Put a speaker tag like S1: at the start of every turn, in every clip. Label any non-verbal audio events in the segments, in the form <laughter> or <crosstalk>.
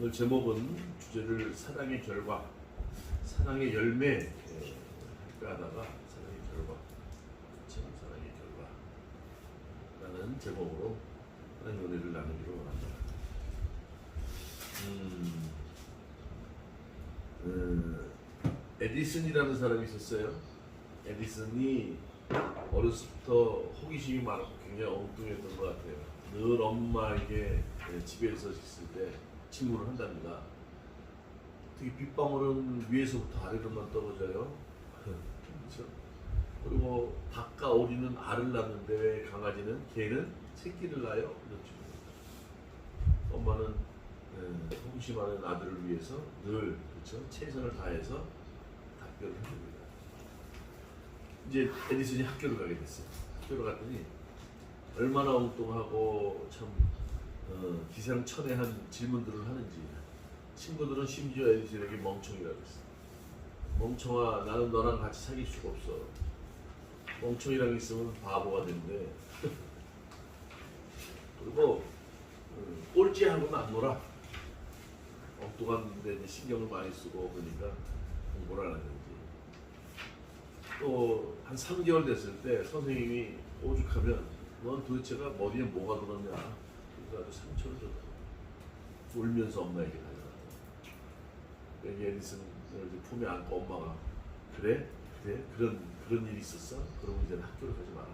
S1: 오늘 제목은 주제를 사랑의 결과, 사랑의 열매 하다가 사랑의 결과, 참 사랑의 결과라는 제목으로 하나님 은혜를 나누기로 합니다. 음, 음, 에디슨이라는 사람이 있었어요. 에디슨이 어렸을부터 호기심이 많고 굉장히 엉뚱했던 것 같아요. 늘 엄마에게 예, 집에서 있을 때 친구를 한답니다. 특히 빗방울은 위에서부터 아래로만 떨어져요. 그렇죠? 그리고 닭과 오리는 알을 낳는데 강아지는 개는 새끼를 낳아요. 그렇죠. 엄마는 예, 호기심 많은 아들을 위해서 늘 그렇죠? 최선을 다해서 답변을 해줍니다. 이제 에디슨이 학교를 가게 됐어요. 학교를 갔더니 얼마나 엉뚱하고 참 어, 기상천외한 질문들을 하는지 친구들은 심지어 에디슨에게 멍청이라고 했어. 멍청아 나는 너랑 같이 사귈 수가 없어. 멍청이랑 있으면 바보가 된대. <laughs> 그리고 음, 꼴찌하고는 안 놀아. 엉뚱한데 신경을 많이 쓰고 그러니까 공부를 안 하는지. 또 한 3개월 됐을 때 선생님이 오죽하면 넌 도대체가 머리에 뭐가 들었냐 아주 상처를 줬다 울면서 엄마에게 여기 에디슨을 품에 안고 엄마가 그래? 그래? 그런 그런 일이 있었어? 그러면 이제 학교를 가지 마라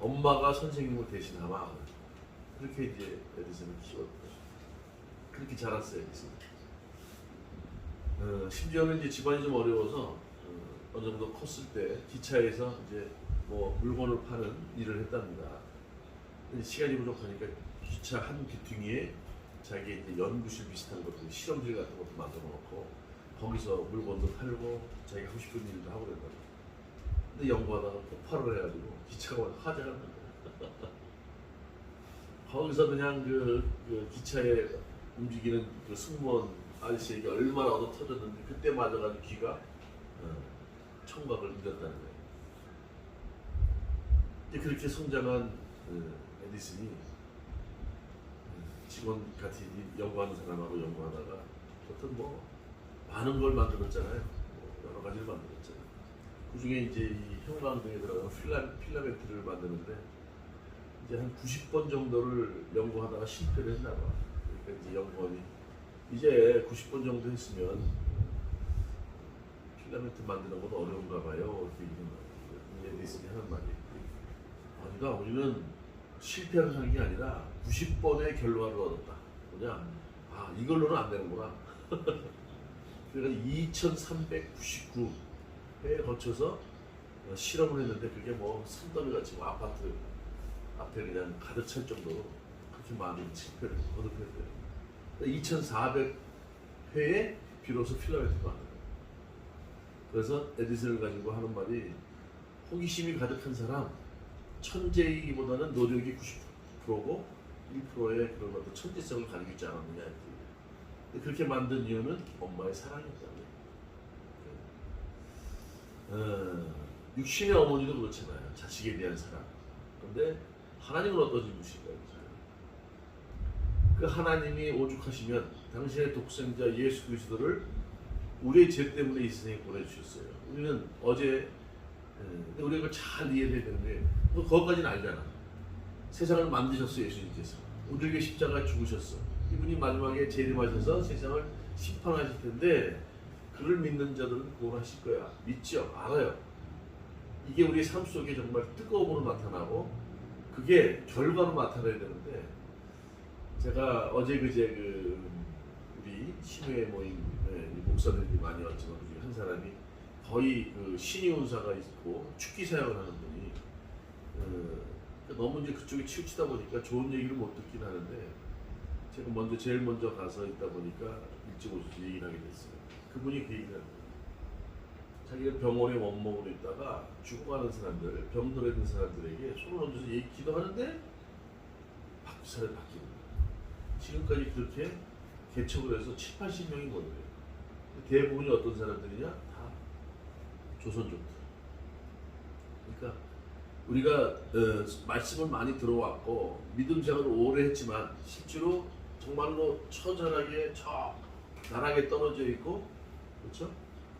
S1: 엄마가 선생님을 대신하마 그렇게 이제 에디슨을 키웠다 그렇게 자랐어요 에디슨 어, 심지어는 이제 집안이 좀 어려워서 어, 어느 정도 컸을 때 기차에서 이제 뭐 물건을 파는 일을 했답니다. 시간이 부족하니까 기차 한 귀퉁이에 자기 이제 연구실 비슷한 것들, 실험실 같은 것도 만들어 놓고 거기서 물건도 팔고 자기가 하고 싶은 일도 하고 그랬다. 근데 연구하다가 폭발을 해가지고 기차가 화재가 난 거야. <laughs> 거기서 그냥 그, 그 기차에 움직이는 그 승무원 아저씨에게 얼마나 얻어 터졌는데 그때 맞아가지고 귀가 어, 청각을 잃었다는 거예요. 그렇게 성장한 그 에디슨이 음, 직원 같이 이- 연구하는 사람하고 연구하다가 어떤 뭐 많은 걸 만들었잖아요. 뭐 여러 가지를 만들었잖아요. 그 중에 이제 이 형광등에 들어가는 필라, 필라멘트를 만드는데 이제 한 90번 정도를 연구하다가 실패를 했나 봐. 그러니까 이제 연구원이 이제 90번 정도 했으면 필라멘트 만드는 건 어려운가 봐요. 이렇게 거예요. 에디슨이 하는 말이. 아니다. 우리는 실패를 하는 게 아니라 90번의 결과를 얻었다. 뭐냐? 아, 이걸로는 안 되는구나. <laughs> 그래서 2399회에 거쳐서 어, 실험을 했는데 그게 뭐 산더미 같이 뭐 아파트 앞에 그냥 가득 찰 정도로 그렇게 많은 실패를 거듭했대요. 2400회에 비로소 필라멘트가 만들어요. 그래서 에디슨을 가지고 하는 말이 호기심이 가득한 사람 천재이기보다는 노력이 90%고 1%의 그런 어떤 천재성을 가지고 있지 않았느냐. 근데 그렇게 만든 이유는 엄마의 사랑이었다고요. 어, 육신의 어머니도 그렇잖아요. 자식에 대한 사랑. 그런데 하나님은 어떠신 분이실까요? 그 하나님이 오죽하시면 당신의 독생자 예수 그리스도를 우리의 죄 때문에 이 세상에 보내주셨어요. 우리는 어제 예, 근데 우리가 그걸 잘 이해해야 되는데 뭐 그것까지는 알잖아. 세상을 만드셨어 예수님께서. 우리에게 십자가에 죽으셨어. 이분이 마지막에 재림하셔서 세상을 심판하실 텐데 그를 믿는 자들은 구원하실 거야. 믿죠? 알아요. 이게 우리 삶 속에 정말 뜨거움으로 나타나고 그게 결과로 나타나야 되는데 제가 어제 그제 그 우리 신회 모임 에 목사들이 많이 왔지만 한 사람이 거의 그 신의운사가 있고 축기 사역을 하는 분이 어, 너무 이제 그쪽에 치우치다 보니까 좋은 얘기를 못 듣긴 하는데 제가 먼저 제일 먼저 가서 있다 보니까 일찍 오셔서 얘기를 하게 됐어요. 그분이 그 얘기를 거예요. 자기가 병원에 원목으로 있다가 죽어가는 사람들, 병들어 있는 사람들에게 손을 얹어서 얘기 기도하는데 박사를 바뀌는 거예요. 지금까지 그렇게 개척을 해서 7, 80명이 모여요. 대부분이 어떤 사람들이냐? 다 조선족들. 그러니까 우리가 어, 말씀을 많이 들어왔고 믿음 생활을 오래 했지만 실제로 정말로 처절하게 저 나락에 떨어져 있고 그렇죠?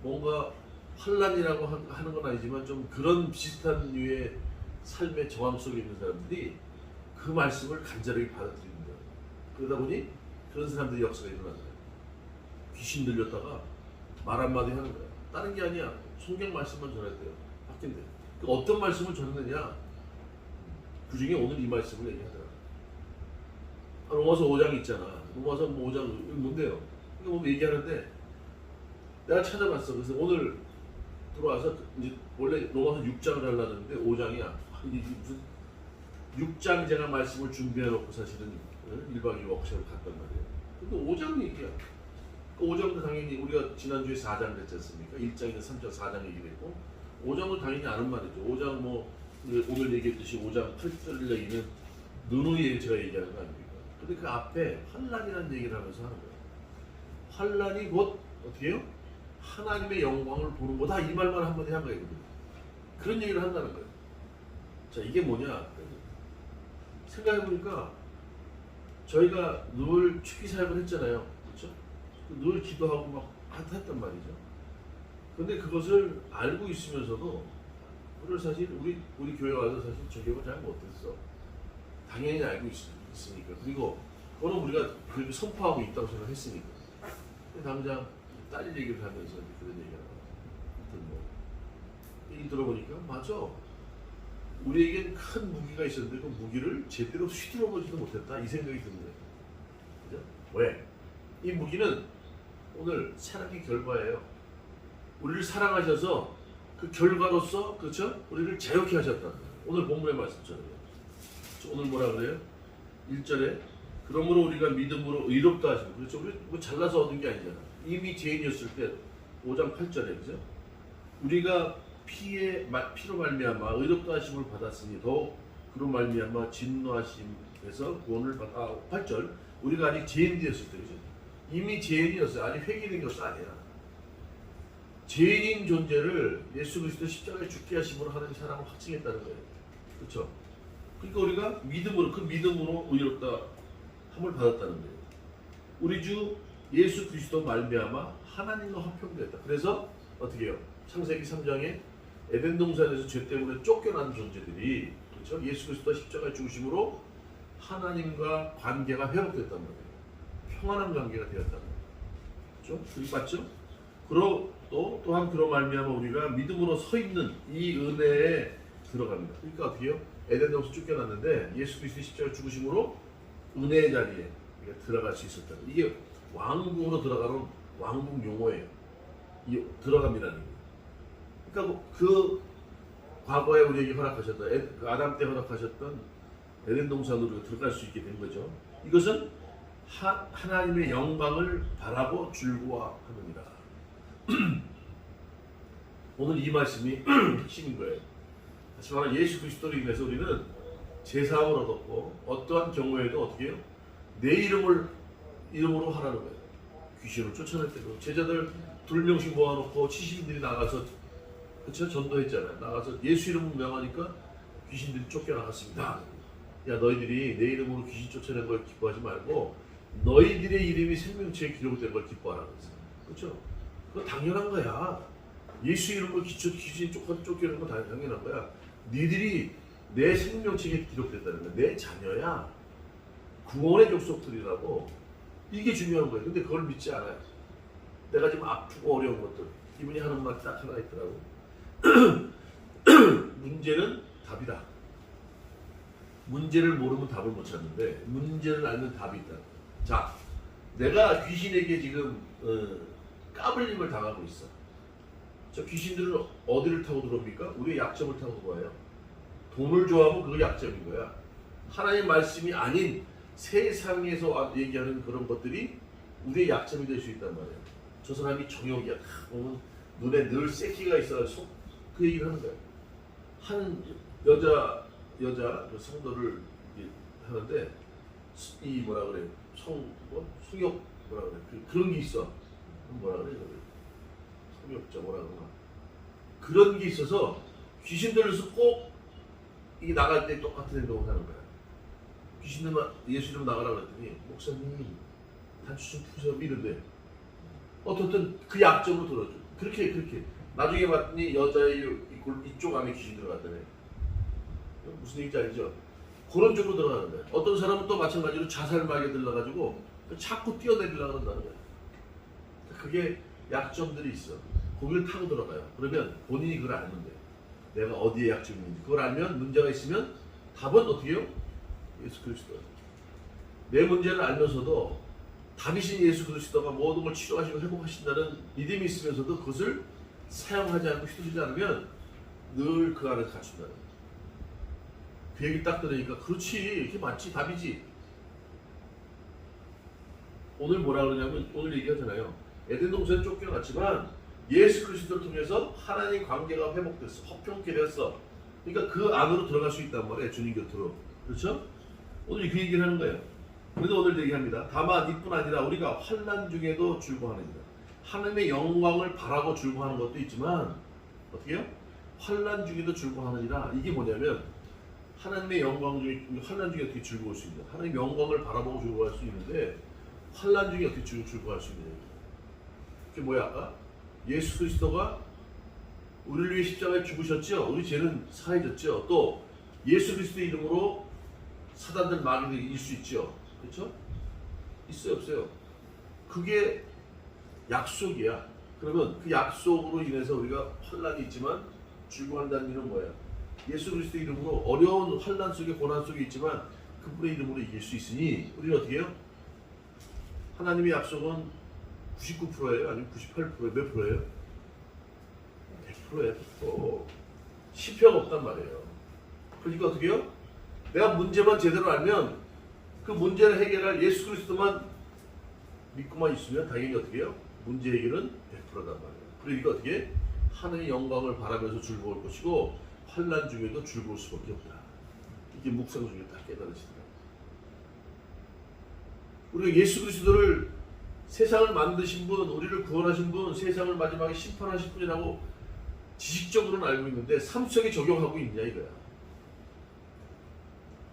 S1: 뭔가 환란이라고 하- 하는 건 아니지만 좀 그런 비슷한 류의 삶의 정황 속에 있는 사람들이 그 말씀을 간절하게 거예요. 그러다 보니 그런 사람들의 역사가 일어나는 거예요. 귀신 들렸다가 말 한마디 하는 거예요. 다른 게 아니야. 성경 말씀만 전해야 돼요. 바뀐대. 그 어떤 말씀을 전하느냐? 그 중에 오늘 이 말씀을 얘기하더라. 아, 로마서 5장 있잖아. 로마서 뭐 5장 이거 뭔데요? 이거 뭐 얘기하는데 내가 찾아봤어. 그래서 오늘 들어와서 이제 원래 로마서 6장을 하려는데 5장이야. 이게 무슨 6장 제가 말씀을 준비해놓고 사실은 1박 2일 워크숍을 갔단 말이에요. 근데 5장 얘기야. 그 5장도 당연히 우리가 지난주에 4장 됐지 않습니까? 1장이나 3장, 4장 얘기했고 5장도 당연히 아는 말이죠. 5장 뭐 오늘 얘기했듯이 5장 8절 얘기는 누누이 제가 얘기하는 거 아닙니까? 근데 그 앞에 환란이라는 얘기를 하면서 하는 거예요. 환란이 곧 어떻게 해요? 하나님의 영광을 보는 거다 이 말만 한마디 한 거예요. 그런 얘기를 한다는 거예요. 자 이게 뭐냐? 생각해보니까 저희가 늘 축기 사역을 했잖아요. 늘 기도하고 막 했단 말이죠. 근데 그것을 알고 있으면서도 그걸 사실 우리 우리 교회 와서 사실 적용을 잘 못했어. 당연히 알고 있, 있으니까 그리고 그거는 우리가 그렇게 선포하고 있다고 생각했으니까. 당장 딸 얘기를 하면서 그런 얘기가 아무튼 뭐 얘기 들어보니까 맞아. 우리에겐 큰 무기가 있었는데 그 무기를 제대로 휘두르 보지도 못했다 이 생각이 드는 거예요. 그죠? 왜? 이 무기는 오늘 사랑의 결과예요. 우리를 사랑하셔서 그 결과로서 그렇죠? 우리를 자유케 하셨다. 오늘 본문의 말씀처럼 오늘 뭐라 그래요? 1절에 그러므로 우리가 믿음으로 의롭다 하시고 그렇죠? 우리 뭐 잘나서 얻은 게 아니잖아. 이미 죄인이었을 때 5장 8절에 그죠? 우리가 피에 마- 피로 말미암아 의롭다 하심을 받았으니 더 그로 말미암아 진노하심에서 구원을 받. 아 8절 우리가 아직 죄인이었을 때 그죠? 이미 죄인이었어요. 아직 회개된 것도 아니야. 죄인인 존재를 예수 그리스도 십자가에 죽게 하심으로 하나님 사랑을 확증했다는 거예요. 그렇죠? 그러니까 우리가 믿음으로 그 믿음으로 의롭다 함을 받았다는 거예요. 우리 주 예수 그리스도 말미암아 하나님과 화평되었다. 그래서 어떻게 해요? 창세기 3장에 에덴 동산에서 죄 때문에 쫓겨난 존재들이 그렇죠? 예수 그리스도 십자가에 죽으심으로 하나님과 관계가 회복됐단 말이에요. 평안한 관계가. 그렇죠? 그게 맞죠? 그러 또 또한 그로 말미암아 우리가 믿음으로 서 있는 이 은혜에 들어갑니다. 그러니까 어떻게 해요? 에덴 동산 쫓겨났는데 예수 그리스도 십자가 죽으심으로 은혜의 자리에 우리가 들어갈 수 있었다. 이게 왕궁으로 들어가는 왕궁 용어예요. 이 들어갑니다는 거. 그러니까 그 과거에 우리에게 허락하셨던 에- 그 아담 때 허락하셨던 에덴 동산으로 들어갈 수 있게 된 거죠. 이것은 하, 하나님의 영광을 바라고 줄구하느니라. <clears throat> 오늘 이 말씀이 <clears throat> 핵심인 거예요. 다시 말하면 예수 그리스도로 인해서 우리는 제사함을 얻었고 어떠한 경우에도 어떻게 해요? 내 이름을 이름으로 하라는 거예요. 귀신을 쫓아낼 때도 제자들 둘 명씩 모아놓고 70인들이 나가서 그쵸 전도했잖아요. 나가서 예수 이름을 명하니까 귀신들이 쫓겨나갔습니다. 야 너희들이 내 이름으로 귀신 쫓아낸 걸 기뻐하지 말고 너희들의 이름이 생명체에 기록된 걸 기뻐하라 그랬어요. 그렇죠? 그거 당연한 거야. 예수 이름으로 기초 귀신 쫓아 쫓겨내는 건 당- 당연한 거야. 니들이 내 생명체에 기록됐다는 거야. 내 자녀야. 구원의 족속들이라고 이게 중요한 거예요. 근데 그걸 믿지 않아요. 내가 지금 아프고 어려운 것들 이분이 하는 말 딱 하나 있더라고. <clears throat> 문제는 답이다. 문제를 모르면 답을 못 찾는데 문제를 알면 답이 있다. 자, 내가 귀신에게 지금 어, 까불림을 당하고 있어. 저 귀신들은 어디를 타고 들어옵니까? 우리의 약점을 타고 들어와요. 돈을 좋아하면 그거 약점인 거야. 하나님 말씀이 아닌 세상에서 얘기하는 그런 것들이 우리의 약점이 될 수 있단 말이에요. 저 사람이 정욕이야. 탁 보면 눈에 늘 새끼가 있어. 속, 그 얘기를 하는 거야. 한 여자 여자 그 성도를 하는데 수- 이 뭐라 그래 성뭐 성욕 뭐라 그래 그, 그런 게 있어. 뭐라 그래. 성욕자 뭐라 그러나 그런 게 있어서 귀신 들려서 꼭 이게 나갈 때 똑같은 행동을 하는 거야. 귀신 들면 예수 이름 나가라 그랬더니 목사님 단추 좀 푸세요 이런데 어떻든 그 약점으로 들어줘 그렇게 그렇게 나중에 봤더니 여자의 이쪽 안에 귀신 들어갔다네 무슨 얘기인지 알죠? 그런 쪽으로 들어가는 거야 어떤 사람은 또 마찬가지로 자살마에 들러가지고 자꾸 뛰어내리려고 한다는 거야 그게 약점들이 있어. 거기를 타고 들어가요. 그러면 본인이 그걸 아는 돼 내가 어디에 약점이 있는지. 그걸 알면 문제가 있으면 답은 어떻게 해요? 예수 그리스도. 내 문제를 알면서도 답이신 예수 그리스도가 모든 걸 치료하시고 회복하신다는 믿음이 있으면서도 그것을 사용하지 않고 휘두르지 않으면 늘 그 안에 갇힌다는 거예요. 그 얘기 딱 들으니까 그렇지 이게 맞지 답이지. 오늘 뭐라 그러냐면 오늘 얘기하잖아요? 에덴 동산에 쫓겨났지만 예수 그리스도를 통해서 하나님 관계가 회복됐어. 화평케 됐어. 그러니까 그 안으로 들어갈 수 있단 말이에요 주님 곁으로. 그렇죠? 오늘 그 얘기를 하는 거예요. 그래도 오늘 얘기합니다. 다만 이뿐 아니라 우리가 환난 중에도 즐거워하느니라 하나님의 영광을 바라고 즐거워하는 것도 있지만 어떻게요? 환난 중에도 즐거워하느니라. 이게 뭐냐면 하나님의 영광 중에 환난 중에 어떻게 즐거울 수 있냐 하나님의 영광을 바라보고 즐거워할 수 있는데 환난 중에 어떻게 즐- 즐거워할 수 있냐? 그게 뭐야 아까? 예수 그리스도가 우리를 위해 십자가에 죽으셨죠? 우리 죄는 사해졌죠? 또 예수 그리스도의 이름으로 사단들 마귀를 이길 수 있죠? 그렇죠? 있어요 없어요? 그게 약속이야. 그러면 그 약속으로 인해서 우리가 환란이 있지만 즐거워한다는 일은 뭐야? 예수 그리스도 이름으로 어려운 환란 속에 고난 속에 있지만 그분의 이름으로 이길 수 있으니 우리는 어떻게 해요? 하나님의 약속은 99%예요? 아니면 98%예요? 몇 프로예요? 100%예요. 100%. 실패가 없단 말이에요. 그러니까 어떻게 해요? 내가 문제만 제대로 알면 그 문제를 해결할 예수 그리스도만 믿고만 있으면 당연히 어떻게 해요? 문제 해결은 100%단 말이에요. 그러니까 어떻게 해? 하나님의 영광을 바라면서 즐거울 것이고 환란 중에도 즐거울 수밖에 없다. 이게 묵상 중에 다 깨달으시더라고요. 우리가 예수 그리스도를 세상을 만드신 분, 우리를 구원하신 분, 세상을 마지막에 심판하실 분이라고 지식적으로는 알고 있는데 삶 속에 적용하고 있냐 이거야.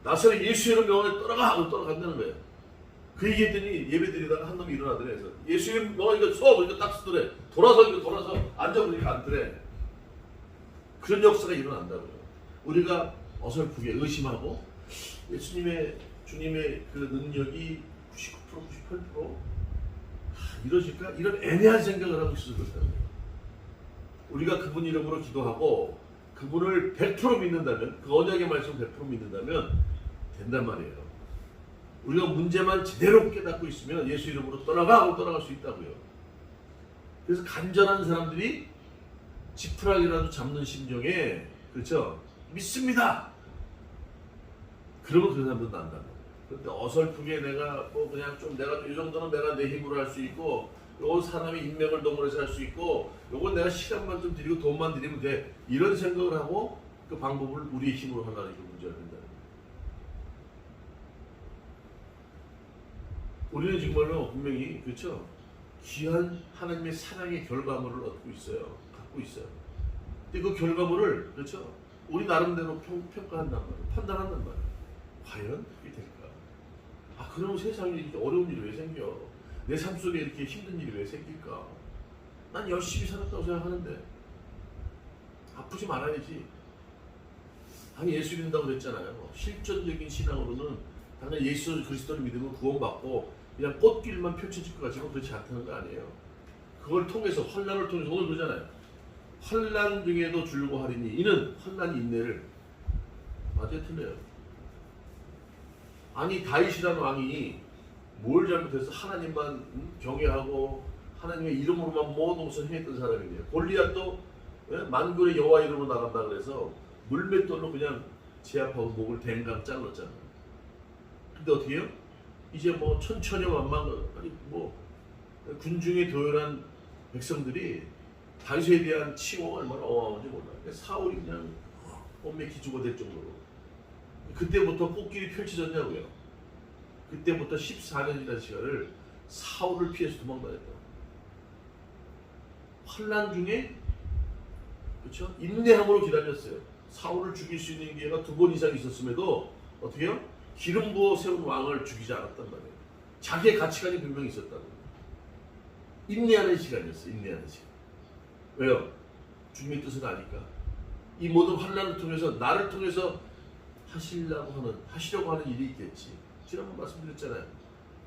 S1: 나사렛 예수 이름 명함에 떠나가 하고 떠나간다는 거야. 그 얘기했더니 예배 드리다가 한 놈이 일어나더래. 그래서 예수 이름 명함 이거 써 보니까 딱 쓰더래. 돌아서 이거 돌아서 앉아보니까 앉더래. 그런 역사가 일어난다고요. 우리가 어설프게 의심하고 예수님의 주님의 그 능력이 99% 98% 하, 이러실까? 이런 애매한 생각을 하고 있어서 그렇다는 거예요. 우리가 그분 이름으로 기도하고 그분을 100% 믿는다면 그 언약의 말씀 100% 믿는다면 된단 말이에요. 우리가 문제만 제대로 깨닫고 있으면 예수 이름으로 떠나가 하고 떠나갈 수 있다고요. 그래서 간절한 사람들이 지푸라기라도 잡는 심정에 그렇죠 믿습니다. 그러면 그 사람도 난다. 그런데 어설프게 내가 뭐 그냥 좀 내가 이 정도는 내가 내 힘으로 할 수 있고 요건 사람의 인맥을 동원해서 할 수 있고 요건 내가 시간만 좀 드리고 돈만 드리면 돼 이런 생각을 하고 그 방법을 우리의 힘으로 하려는 게 문제가 거예요. 우리는 정말로 분명히 그렇죠 귀한 하나님의 사랑의 결과물을 얻고 있어요 갖고 있어요. 근데 그 결과물을 그렇죠? 우리 나름대로 평, 평가한단 말이에요. 판단한단 말이에요. 과연 그게 될까? 아 그러면 세상에 이렇게 어려운 일이 왜 생겨? 내 삶 속에 이렇게 힘든 일이 왜 생길까? 난 열심히 살았다고 생각하는데 아프지 말아야지. 아니 예수 믿는다고 그랬잖아요. 실전적인 신앙으로는 당연히 예수 그리스도를 믿으면 구원받고 그냥 꽃길만 펼쳐질 것 같지만 그렇지 않다는 거 아니에요. 그걸 통해서 환란을 통해서 오늘 그러잖아요 환란 중에도 즐거워하리니 이는 환란 인내를 맞아요 틀려요 아니 다윗이라는 왕이 뭘 잘못해서 하나님만 음, 경외하고 하나님의 이름으로만 모든 것을 행했던 사람이에요 골리앗도 예? 만군의 여호와 이름으로 나간다 그래서 물맷돌로 그냥 제압하고 목을 댕강 잘랐잖아요 근데 어떻게 해요? 이제 뭐 천천히 만만 아니 뭐 군중에 도열한 백성들이 다윗에 대한 칭호가 얼마나 어마어마한지 몰라요. 사울이 그냥 홈맥히 죽어 될 정도로 그때부터 꽃길이 펼쳐졌냐고요. 그때부터 14년이라는 시간을 사울을 피해서 도망다녔다. 환란 중에 그렇죠? 인내함으로 기다렸어요. 사울을 죽일 수 있는 기회가 두 번 이상 있었음에도 어떻게 해요? 기름 부어 세운 왕을 죽이지 않았단 말이에요. 자기의 가치관이 분명히 있었다고. 인내하는 시간이었어요. 인내하는 시간. 왜요? 주님의 뜻을 아니까. 이 모든 환란을 통해서 나를 통해서 하시려고 하는 하시려고 하는 일이 있겠지. 지난번 말씀드렸잖아요.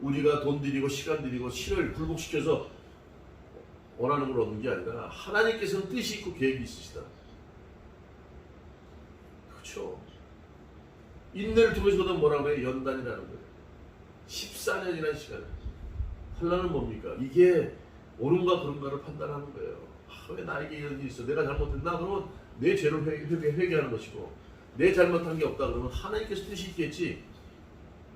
S1: 우리가 돈 들이고 시간 들이고 실을 굴복시켜서 원하는 걸 얻는 게 아니라 하나님께서는 뜻이 있고 계획이 있으시다. 그렇죠. 인내를 통해서 얻은 뭐라고 그래요? 연단이라는 거예요. 14년이라는 시간. 환란은 뭡니까? 이게 옳은가 그른가를 판단하는 거예요. 아, 왜 나에게 이런 일이 있어? 내가 잘못했나? 그러면 내 죄를 회개, 회개, 회개 하는 것이고 내 잘못한 게 없다 그러면 하나님께서 뜻이 있겠지.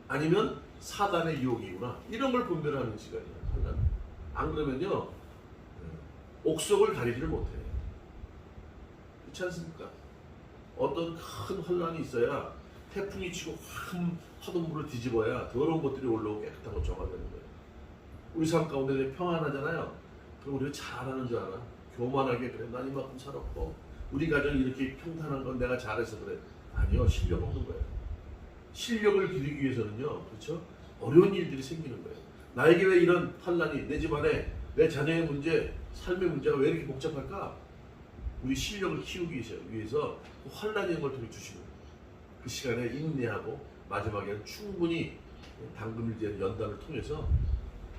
S1: 아니면 사단의 유혹이구나. 이런 걸 분별하는 시간이에요. 환란. 안 그러면요. 옥석을 가리지를 못해. 그렇지 않습니까? 어떤 큰 혼란이 있어야 태풍이 치고 큰 파도물을 뒤집어야 더러운 것들이 올라오고 깨끗한 것 정화되는 거예요. 우리 삶 가운데 평안하잖아요. 그럼 우리가 잘하는 줄 알아. 교만하게 그래. 난 이만큼 살았고 우리 가정이 이렇게 평탄한 건 내가 잘해서 그래. 아니요. 실력 없는 거예요. 실력을 기르기 위해서는요. 그렇죠? 어려운 일들이 생기는 거예요. 나에게 왜 이런 환란이 내 집안에 내 자녀의 문제, 삶의 문제가 왜 이렇게 복잡할까? 우리 실력을 키우기 위해서, 그 환란의 걸 통해 주시는 거예요. 그 시간에 인내하고 마지막에는 충분히 당금일제 연단을 통해서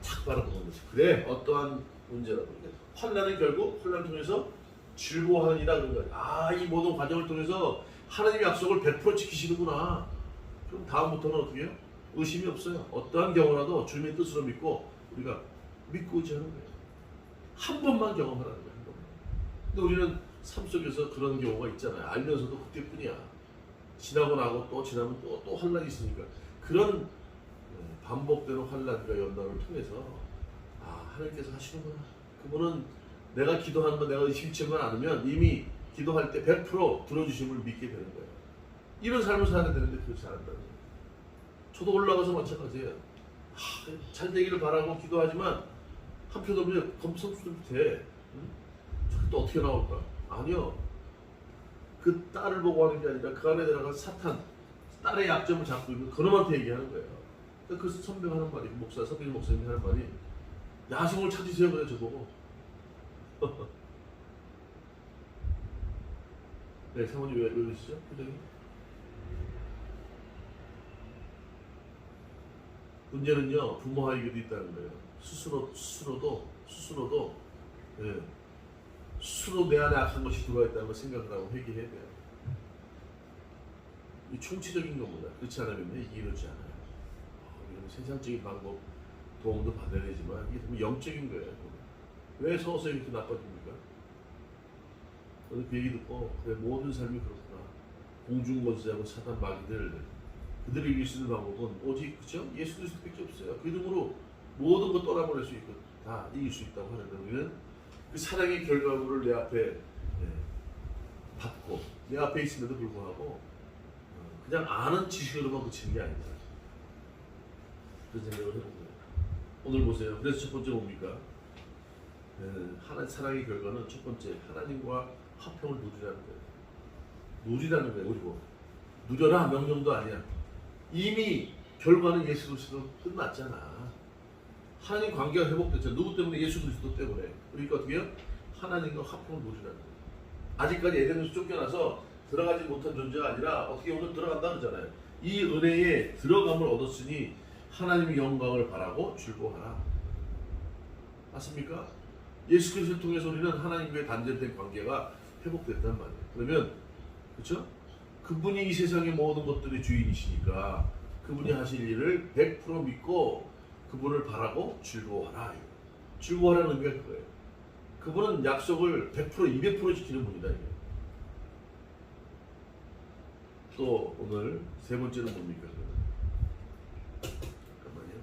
S1: 탁 바라보는 거죠. 그래 어떠한 문제라도 환란은 결국 환란을 통해서 즐거워하느니라 그런 거예요. 아 이 모든 과정을 통해서 하나님의 약속을 100% 지키시는구나. 그럼 다음부터는 어떻게 해요? 의심이 없어요. 어떠한 경우라도 주님의 뜻으로 믿고 우리가 믿고 의지하는 거예요. 한 번만 경험하라는 거예요. 한 번만. 근데 우리는 삶 속에서 그런 경우가 있잖아요. 알면서도 그때뿐이야. 지나고 나고 또 지나면 또, 또 환란이 있으니까 그런 어, 반복되는 환란과 연단을 통해서 아 하나님께서 하시는구나. 그분은 내가 기도하는 거 내가 의심치만 않으면 이미 기도할 때 100% 들어주심을 믿게 되는 거예요. 이런 삶을 살아야 되는데 그렇지 않는다는 거예요. 저도 올라가서 마찬가지예요. 하, 잘 되기를 바라고 기도하지만 한편으로는 검성수도 못해. 응? 저게 또 어떻게 나올까? 아니요. 그 딸을 보고 하는 게 아니라 그 안에 들어간 사탄, 딸의 약점을 잡고 있는 그놈한테 얘기하는 거예요. 그래서 그 선배가 하는 말이, 목사, 선배 목사님이 하는 말이, 야성을 찾으세요. 그래, 저보고. <laughs> 네, 사모님 왜, 왜 그러시죠? 표정이? 문제는요, 부모에게도 있다는 거예요. 스스로, 스스로도, 스스로도, 예, 스스로 내 안에 악한 것이 들어와 있다는 걸 생각을 하고 회개해야 돼요. 이 총체적인 것보다 그렇지 않으면 이게 이루어지지 않아요. 어, 이런 세상적인 방법 도움도 받아야 되지만 이게 너무 영적인 거예요. 왜 서서 이렇게 나빠집니까? 오늘 그 얘기 듣고 그래 모든 삶이 그렇구나. 공중권세하고 사단 마귀들 그들을 이길 수 있는 방법은 오직 그죠? 예수 그리스도밖에 없어요. 그 이름으로 모든 것 떠나보낼 수 있고 다 이길 수 있다고 하는데 우리는 그 사랑의 결과물을 내 앞에 예, 받고 내 앞에 있음에도 불구하고 어, 그냥 아는 지식으로만 그치는 게 아니다. 그런 생각을 거예요. 오늘 보세요. 그래서 첫 번째 뭡니까? 예, 하나 사랑의 결과는 첫 번째 하나님과 화평을 누리라는 거예요. 누리라는 거예요. 그리고 누려라 명령도 아니야. 이미 결과는 예수 그리스도 끝났잖아. 하나님 관계가 회복됐잖아. 누구 때문에? 예수 그리스도 때문에. 그러니까 어떻게 해요? 하나님과 화평을 누리라는 거예요. 아직까지 에덴에서 쫓겨나서 들어가지 못한 존재가 아니라 어떻게 오늘 들어간다 그러잖아요. 이 은혜에 들어감을 얻었으니 하나님의 영광을 바라고 즐거워하라. 맞습니까? 예수 그리스도를 통해서 우리는 하나님과의 단절된 관계가 회복됐단 말이에요. 그러면 그렇죠? 그분이 이 세상의 모든 것들의 주인이시니까 그분이 하실 일을 100% 믿고 그분을 바라고 즐거워하라. 즐거워하라는 의미가 그거예요. 그분은 약속을 100% 200% 지키는 분이다. 또 오늘 세 번째는 뭡니까? 잠깐만요.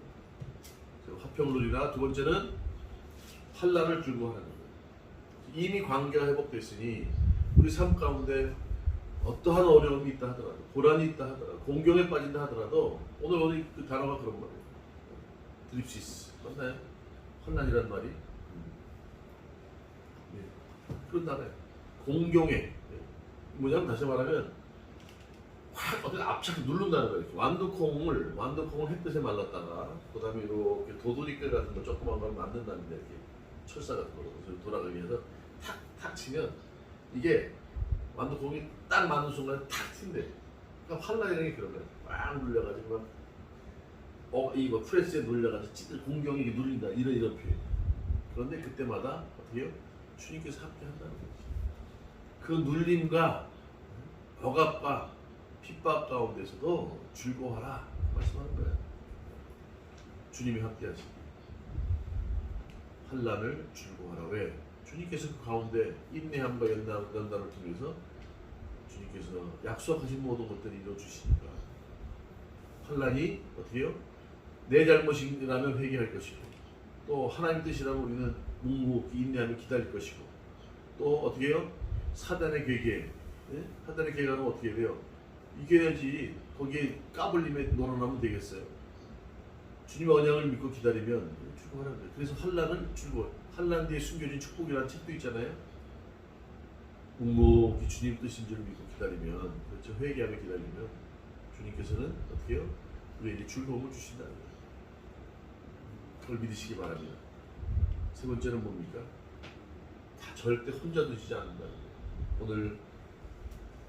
S1: 저 누리라. 두 번째는 환란을 즐거워하는 거예요. 이미 관계가 회복됐으니 우리 삶 가운데 어떠한 어려움이 있다 하더라도 고난이 있다 하더라도 공경에 빠진다 하더라도 오늘 오늘 그 단어가 그런 말이에요. 드립시스 맞나요? 환난이란 말이 네. 그런 단어예요. 공경에 네. 뭐냐면 다시 말하면 탁 어떻게 압착 누른다는 거예요. 완두콩을 완두콩을 햇볕에 말랐다가 그다음에 이렇게 도도리깨 같은 거 조그만 걸 만든다는데 이렇게 철사 같은 거 그래서 돌아가기 위해서 탁탁 치면 이게 완두콩이 딱 맞는 순간에 탁 튄대. 그러니까 활라이라는 게 그런 거야. 꽉 눌려가지고 막 어, 이뭐 프레스에 눌려가지고 찌들 공경이 이렇게 눌린다 이런 이런 표현. 그런데 그때마다 어떻게 해요? 주님께서 함께 한다는 거지. 그 눌림과 억압과 핍박 가운데서도 즐거워하라 말씀하는 거예요. 주님이 함께하시. 환란을 즐거워하라 왜? 주님께서 그 가운데 인내함과 연단, 연단을 통해서 주님께서 약속하신 모든 것들을 이루어 주시니까 환란이 어떻게 해요? 내 잘못이라면 회개할 것이고 또 하나님 뜻이라면 우리는 묵묵히 인내하며 기다릴 것이고 또 어떻게 해요? 사단의 괴계 예? 사단의 괴계는 어떻게 돼요? 이겨야지 거기에 까불림에 놀아나면 되겠어요. 주님의 언약을 믿고 기다리면 출구하라는 거예요. 그래서 환란을 출구 환란 뒤에 숨겨진 축복이라는 책도 있잖아요. 묵묵히 주님 뜻인 줄 믿고 기다리면 그렇죠. 회개하며 기다리면 주님께서는 어떻게 해요? 우리에게 즐거움을 주신다는 거예요. 그걸 믿으시기 바랍니다. 세 번째는 뭡니까? 다 절대 혼자 두시지 않는다는 거예요. 오늘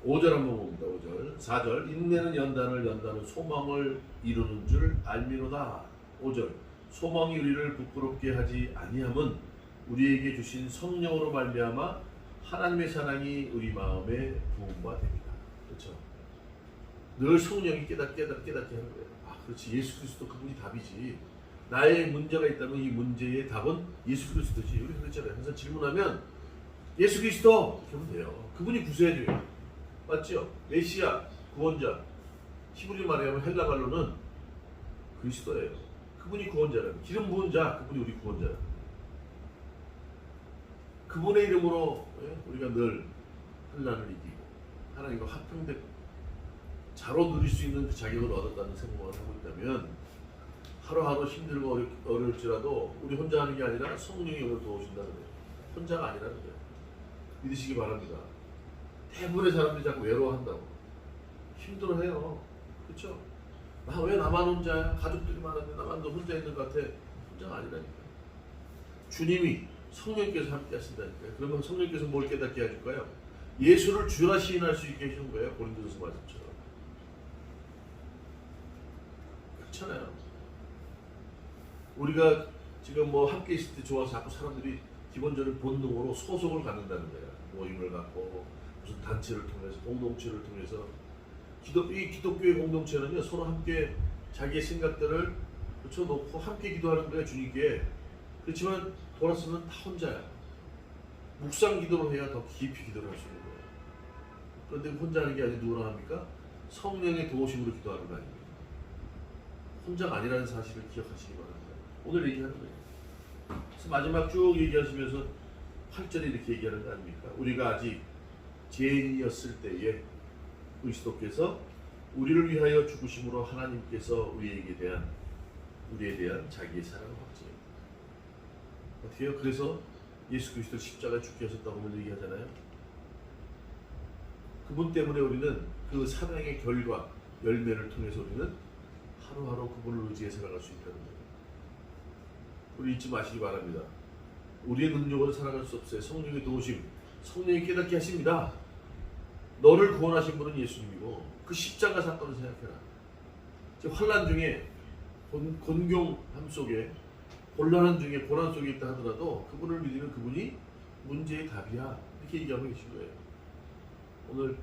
S1: 5절 한번 봅니다. 5절. 4절. 인내는 연단을 연단은 소망을 이루는 줄 알미로다. 5절. 소망이 우리를 부끄럽게 하지 아니함은 우리에게 주신 성령으로 말미암아 하나님의 사랑이 우리 마음에 부음바 됩니다. 그렇죠? 늘 성령이 깨닫 깨닫 깨닫게 하는 거예요. 아, 그렇지. 예수 그리스도 그분이 답이지. 나의 문제가 있다면 이 문제의 답은 예수 그리스도지. 우리 그랬잖아요. 항상 질문하면 예수 그리스도 이렇게 하면 돼요. 그분이 구세주예요. 맞죠? 메시아 구원자. 히브리 말에 하면 헬라 말로는 그리스도예요. 그분이 구원자라는 기름 부은 자 그분이 우리 구원자라. 그분의 이름으로 예, 우리가 늘 환란을 이기고 하나님과 화평되고 자로 누릴 수 있는 그 자격을 얻었다는 생각을 하고 있다면 하루하루 힘들고 어렵, 어려울지라도 우리 혼자 하는 게 아니라 성령이 오늘 도우신다는 거예요. 혼자가 아니라는 거예요. 믿으시기 바랍니다. 대부분의 사람들이 자꾸 외로워한다고 힘들어해요. 그렇죠? 나 왜 나만 혼자야? 가족들이 많은데 나만 더 혼자 있는 것 같아. 혼자가 아니라니까. 주님이 성령께서 함께 하신다니까요. 그러면 성령께서 뭘 깨닫게 해줄까요? 예수를 주라 시인할 수 있게 해준 거예요. 고린도서 말씀처럼. 그렇잖아요. 우리가 지금 뭐 함께 있을 때 좋아서 자꾸 사람들이 기본적인 본능으로 소속을 갖는다는 거예요. 모임을 갖고 무슨 단체를 통해서 공동체를 통해서 기독 이 기독교의 공동체는요 서로 함께 자기의 생각들을 붙여놓고 함께 기도하는 거예요 주님께. 그렇지만 돌아서면 다 혼자야. 묵상 기도를 해야 더 깊이 기도를 할 수 있는 거예요. 그런데 혼자 하는 게 아니라 누구랑 합니까? 성령의 도우심으로 기도하는 거 아닙니까? 혼자가 아니라는 사실을 기억하시기 바랍니다. 오늘 얘기하는 거예요. 그래서 마지막 쭉 얘기하시면서 8절에 이렇게 얘기하는 거 아닙니까? 우리가 아직 죄인이었을 때에 그리스도께서 우리를 위하여 죽으심으로 하나님께서 우리에게 대한 우리에 대한 자기의 사랑을 확증했다. 어떻게 요? 그래서 예수 그리스도 십자가에 죽게 하셨다고 오늘 얘기하잖아요. 그분 때문에 우리는 그 사랑의 결과 열매를 통해서 우리는 하루하루 그분을 의지해 살아갈 수 있다는 거예요. 우리 잊지 마시기 바랍니다. 우리의 능력으로 살아갈 수 없어요. 성령의 도우심, 성령이 깨닫게 하십니다. 너를 구원하신 분은 예수님이고 그 십자가 사건을 생각해라. 지금 환란 중에 곤, 곤경함 속에 곤란한 중에 고난 속에 있다 하더라도 그분을 믿으면 그분이 문제의 답이야 이렇게 얘기하고 계신 거예요. 오늘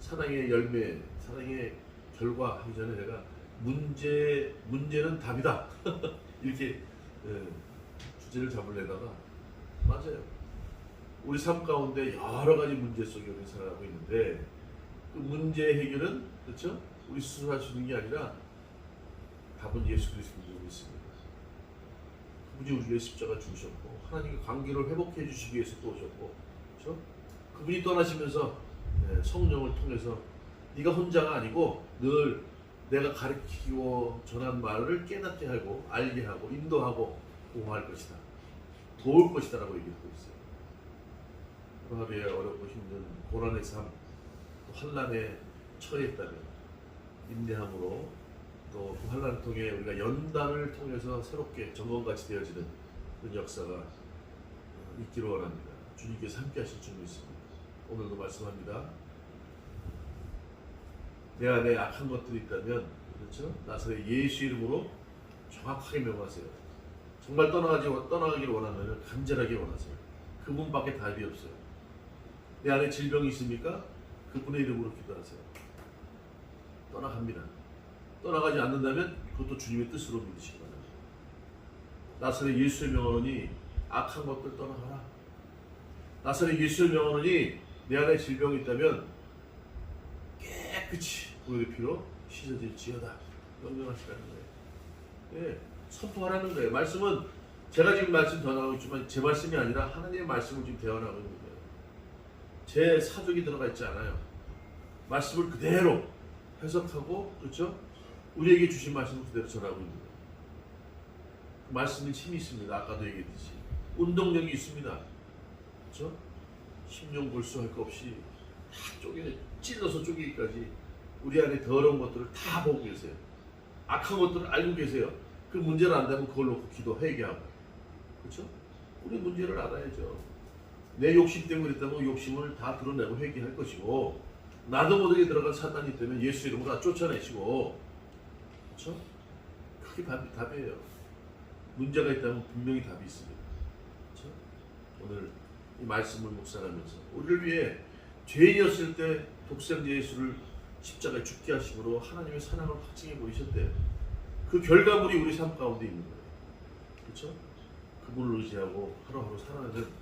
S1: 사랑의 열매, 사랑의 결과 하기 전에 내가 문제 문제는 답이다 <laughs> 이렇게 예, 주제를 잡으려다가 맞아요. 우리 삶 가운데 여러 가지 문제 속에 우리 살아가고 있는데 그 문제 해결은 그렇죠? 우리 스스로 할 수 있는 게 아니라 답은 예수 그리스도로 있습니다. 그분이 우리의 십자가 죽으셨고 하나님과 관계를 회복해 주시기 위해서 또 오셨고 그렇죠? 그분이 떠나시면서 네, 성령을 통해서 네가 혼자가 아니고 늘 내가 가르치고 전한 말을 깨닫게 하고 알게 하고 인도하고 보호할 것이다. 도울 것이다라고 얘기하고 있어요. 그 하루에 어렵고 힘든 고난의 삶, 또 환란에 처했다면 인내함으로 또 그 환란을 통해 우리가 연단을 통해서 새롭게 점검같이 되어지는 그런 역사가 어, 있기를 원합니다. 주님께서 함께 하실 줄 믿습니다. 오늘도 말씀합니다. 내 안에 악한 것들이 있다면 그렇죠? 나사렛 예수 이름으로 정확하게 명하세요. 정말 떠나가지 떠나가기를 원하면 간절하게 원하세요. 그분밖에 답이 없어요. 내 안에 질병이 있습니까? 그분의 이름으로 기도하세요. 떠나갑니다. 떠나가지 않는다면 그것도 주님의 뜻으로 믿으시기 바랍니다. 나사렛 예수의 명언이 악한 것들 떠나가라. 나사렛 예수의 명언이 내 안에 질병이 있다면 깨끗이 우리의 피로 씻어질지어다. 명령하시라는 거예요. 예, 선포하라는 거예요. 말씀은 제가 지금 말씀 전하고 있지만 제 말씀이 아니라 하나님의 말씀을 지금 대언하고 있는 거예요. 제 사족이 들어가 있지 않아요. 말씀을 그대로 해석하고 그렇죠? 우리에게 주신 말씀을 그대로 전하고 있는 거예요. 그 말씀은 힘이 있습니다. 아까도 얘기했듯이 운동력이 있습니다. 그렇죠? 심령불수할 것 없이 다 쪼개 찔러서 쪼개기까지 우리 안에 더러운 것들을 다 보고 계세요. 악한 것들을 알고 계세요. 그 문제를 안다면 그걸 놓고 기도 회개하고 그렇죠? 우리 문제를 알아야죠. 내 욕심 때문에 그 욕심을 다 드러내고 회개할 것이고 나도 모르게 들어간 사단이 때문에 예수 이름으로 다 쫓아내시고 그렇죠? 그게 답, 답이에요. 문제가 있다면 분명히 답이 있습니다. 그렇죠? 오늘 이 말씀을 묵상하면서 우리를 위해 죄인이었을 때 독생자 예수를 십자가에 죽게 하심으로 하나님의 사랑을 확증해 보이셨대요. 그 결과물이 우리 삶 가운데 있는 거예요. 그렇죠? 그분을 의지하고 하루하루 살아가는